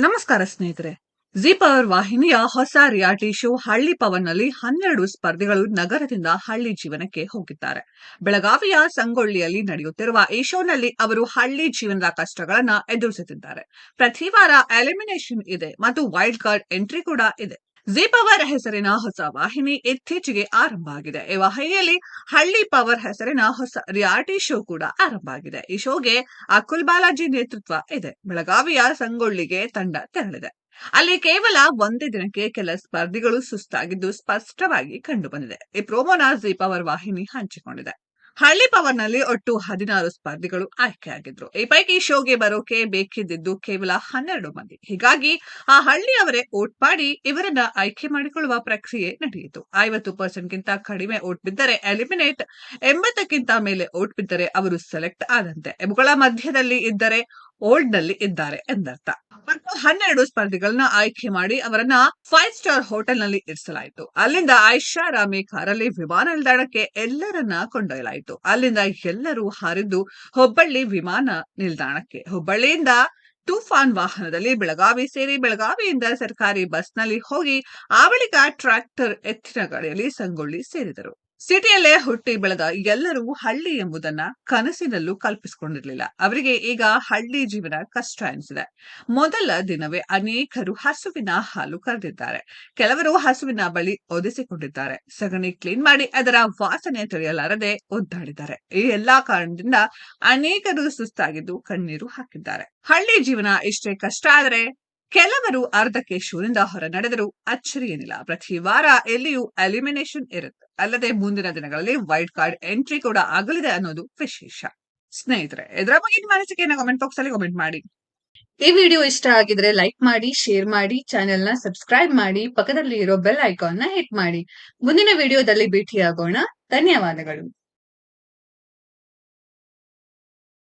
ನಮಸ್ಕಾರ ಸ್ನೇಹಿತರೆ. G power ವಾಹಿನಿಯ ಹೊಸ ರಿಯಾಲಿಟಿ ಶೋ ಹಳ್ಳಿ ಪವನ್ನಲ್ಲಿ ಹನ್ನೆರಡು ಸ್ಪರ್ಧಿಗಳು ನಗರದಿಂದ ಹಳ್ಳಿ ಜೀವನಕ್ಕೆ ಹೋಗಿದ್ದಾರೆ. ಬೆಳಗಾವಿಯ ಸಂಗೊಳ್ಳಿಯಲ್ಲಿ ನಡೆಯುತ್ತಿರುವ ಈ ಶೋನಲ್ಲಿ ಅವರು ಹಳ್ಳಿ ಜೀವನದ ಕಷ್ಟಗಳನ್ನ ಎದುರಿಸುತ್ತಿದ್ದಾರೆ. ಪ್ರತಿ ವಾರ ಎಲಿಮಿನೇಷನ್ ಇದೆ ಮತ್ತು ವೈಲ್ಡ್ ಕಾರ್ಡ್ ಎಂಟ್ರಿ ಕೂಡ ಇದೆ. ಜಿ ಪವರ್ ಹೆಸರಿನ ಹೊಸ ವಾಹಿನಿ ಇತ್ತೀಚೆಗೆ ಆರಂಭ ಆಗಿದೆ. ಈ ವಾಹಿನಿಯಲ್ಲಿ ಹಳ್ಳಿ ಪವರ್ ಹೆಸರಿನ ಹೊಸ ರಿಯಾಲಿಟಿ ಶೋ ಕೂಡ ಆರಂಭ ಆಗಿದೆ. ಈ ಶೋಗೆ ಅಕುಲ್ ಬಾಲಾಜಿ ನೇತೃತ್ವ ಇದೆ. ಬೆಳಗಾವಿಯ ಸಂಗೊಳ್ಳಿಗೆ ತಂಡ ತೆರಳಿದೆ. ಅಲ್ಲಿ ಕೇವಲ ಒಂದೇ ದಿನಕ್ಕೆ ಕೆಲ ಸ್ಪರ್ಧಿಗಳು ಸುಸ್ತಾಗಿದ್ದು ಸ್ಪಷ್ಟವಾಗಿ ಕಂಡು ಬಂದಿದೆ ಈ ಪ್ರೋಮೋನ ಜಿ ಪವರ್ ವಾಹಿನಿ ಹಂಚಿಕೊಂಡಿದೆ. ಹಳ್ಳಿ ಪವರ್ನಲ್ಲಿ ಒಟ್ಟು ಹದಿನಾರು ಸ್ಪರ್ಧಿಗಳು ಆಯ್ಕೆಯಾಗಿದ್ರು ಈ ಪೈಕಿ ಶೋಗೆ ಬರೋಕೆ ಬೇಕಿದ್ದಿದ್ದು ಕೇವಲ ಹನ್ನೆರಡು ಮಂದಿ. ಹೀಗಾಗಿ ಆ ಹಳ್ಳಿಯವರೇ ಓಟ್ ಮಾಡಿ ಇವರನ್ನ ಆಯ್ಕೆ ಮಾಡಿಕೊಳ್ಳುವ ಪ್ರಕ್ರಿಯೆ ನಡೆಯಿತು. ಐವತ್ತು ಪರ್ಸೆಂಟ್ ಗಿಂತ ಕಡಿಮೆ ಓಟ್ ಬಿದ್ದರೆ ಎಲಿಮಿನೇಟ್ ಎಂಬತ್ತಕ್ಕಿಂತ ಮೇಲೆ ಓಟ್ ಬಿದ್ದರೆ ಅವರು ಸೆಲೆಕ್ಟ್ ಆದಂತೆ. ಇವುಗಳ ಮಧ್ಯದಲ್ಲಿ ಇದ್ದರೆ ಓಲ್ಡ್ನಲ್ಲಿ ಇದ್ದಾರೆ ಎಂದರ್ಥ. ಹನ್ನೆರಡು ಸ್ಪರ್ಧಿಗಳನ್ನ ಆಯ್ಕೆ ಮಾಡಿ ಅವರನ್ನ ಫೈವ್ ಸ್ಟಾರ್ ಹೋಟೆಲ್ನಲ್ಲಿ ಇರಿಸಲಾಯಿತು. ಅಲ್ಲಿಂದ ಐಷಾರಾಮಿ ಕಾರಲ್ಲಿ ವಿಮಾನ ನಿಲ್ದಾಣಕ್ಕೆ ಎಲ್ಲರನ್ನ ಕೊಂಡೊಯ್ಯಲಾಯಿತು. ಅಲ್ಲಿಂದ ಎಲ್ಲರೂ ಹಾರಿದ್ದು ಹುಬ್ಬಳ್ಳಿ ವಿಮಾನ ನಿಲ್ದಾಣಕ್ಕೆ. ಹುಬ್ಬಳ್ಳಿಯಿಂದ ತೂಫಾನ್ ವಾಹನದಲ್ಲಿ ಬೆಳಗಾವಿ ಸೇರಿ ಬೆಳಗಾವಿಯಿಂದ ಸರ್ಕಾರಿ ಬಸ್ನಲ್ಲಿ ಹೋಗಿ ಆ ಬಳಿಕ ಟ್ರ್ಯಾಕ್ಟರ್ ಎತ್ತಿನ ಗಾಡಿಯಲ್ಲಿ ಸಂಗೊಳ್ಳಿ ಸೇರಿದರು. ಸಿಟಿಯಲ್ಲೇ ಹುಟ್ಟಿ ಬೆಳೆದ ಎಲ್ಲರೂ ಹಳ್ಳಿ ಎಂಬುದನ್ನ ಕನಸಿನಲ್ಲೂ ಕಲ್ಪಿಸಿಕೊಂಡಿರಲಿಲ್ಲ. ಅವರಿಗೆ ಈಗ ಹಳ್ಳಿ ಜೀವನ ಕಷ್ಟ ಅನಿಸಿದೆ ಮೊದಲ ದಿನವೇ ಅನೇಕರು ಹಸುವಿನ ಹಾಲು ಕರೆದಿದ್ದಾರೆ. ಕೆಲವರು ಹಸುವಿನ ಬಳಿ ಒದಿಸಿಕೊಂಡಿದ್ದಾರೆ. ಸಗಣಿ ಕ್ಲೀನ್ ಮಾಡಿ ಅದರ ವಾಸನೆ ತಿಳಿಯಲಾರದೆ ಒದ್ದಾಡಿದ್ದಾರೆ. ಈ ಎಲ್ಲಾ ಕಾರಣದಿಂದ ಅನೇಕರು ಸುಸ್ತಾಗಿದ್ದು ಕಣ್ಣೀರು ಹಾಕಿದ್ದಾರೆ. ಹಳ್ಳಿ ಜೀವನ ಇಷ್ಟೇ ಕಷ್ಟ ಆದರೆ ಕೆಲವರು ಅರ್ಧಕ್ಕೆ ಶೂನಿಂದ ಹೊರ ನಡೆದರೂ ಅಚ್ಚರಿ ಏನಿಲ್ಲ ಪ್ರತಿ ವಾರ ಎಲ್ಲಿಯೂ ಎಲಿಮಿನೇಷನ್ ಇರುತ್ತೆ. ಅಲ್ಲದೆ ಮುಂದಿನ ದಿನಗಳಲ್ಲಿ ವೈಟ್ ಕಾರ್ಡ್ ಎಂಟ್ರಿ ಕೂಡ ಆಗಲಿದೆ ಅನ್ನೋದು ವಿಶೇಷ. ಸ್ನೇಹಿತರೆ, ಇದರ ಬಗ್ಗೆ ನಿಮ್ಮ ಅನಿಸಿಕೆಯನ್ನ ಕಾಮೆಂಟ್ ಬಾಕ್ಸ್ ಅಲ್ಲಿ ಕಾಮೆಂಟ್ ಮಾಡಿ. ಈ ವಿಡಿಯೋ ಇಷ್ಟ ಆಗಿದ್ರೆ ಲೈಕ್ ಮಾಡಿ ಶೇರ್ ಮಾಡಿ ಚಾನೆಲ್ನ ಸಬ್ಸ್ಕ್ರೈಬ್ ಮಾಡಿ ಪಕ್ಕದಲ್ಲಿ ಇರೋ ಬೆಲ್ ಐಕಾನ್ನ ಹಿಟ್ ಮಾಡಿ. ಮುಂದಿನ ವಿಡಿಯೋದಲ್ಲಿ ಭೇಟಿಯಾಗೋಣ. ಧನ್ಯವಾದಗಳು.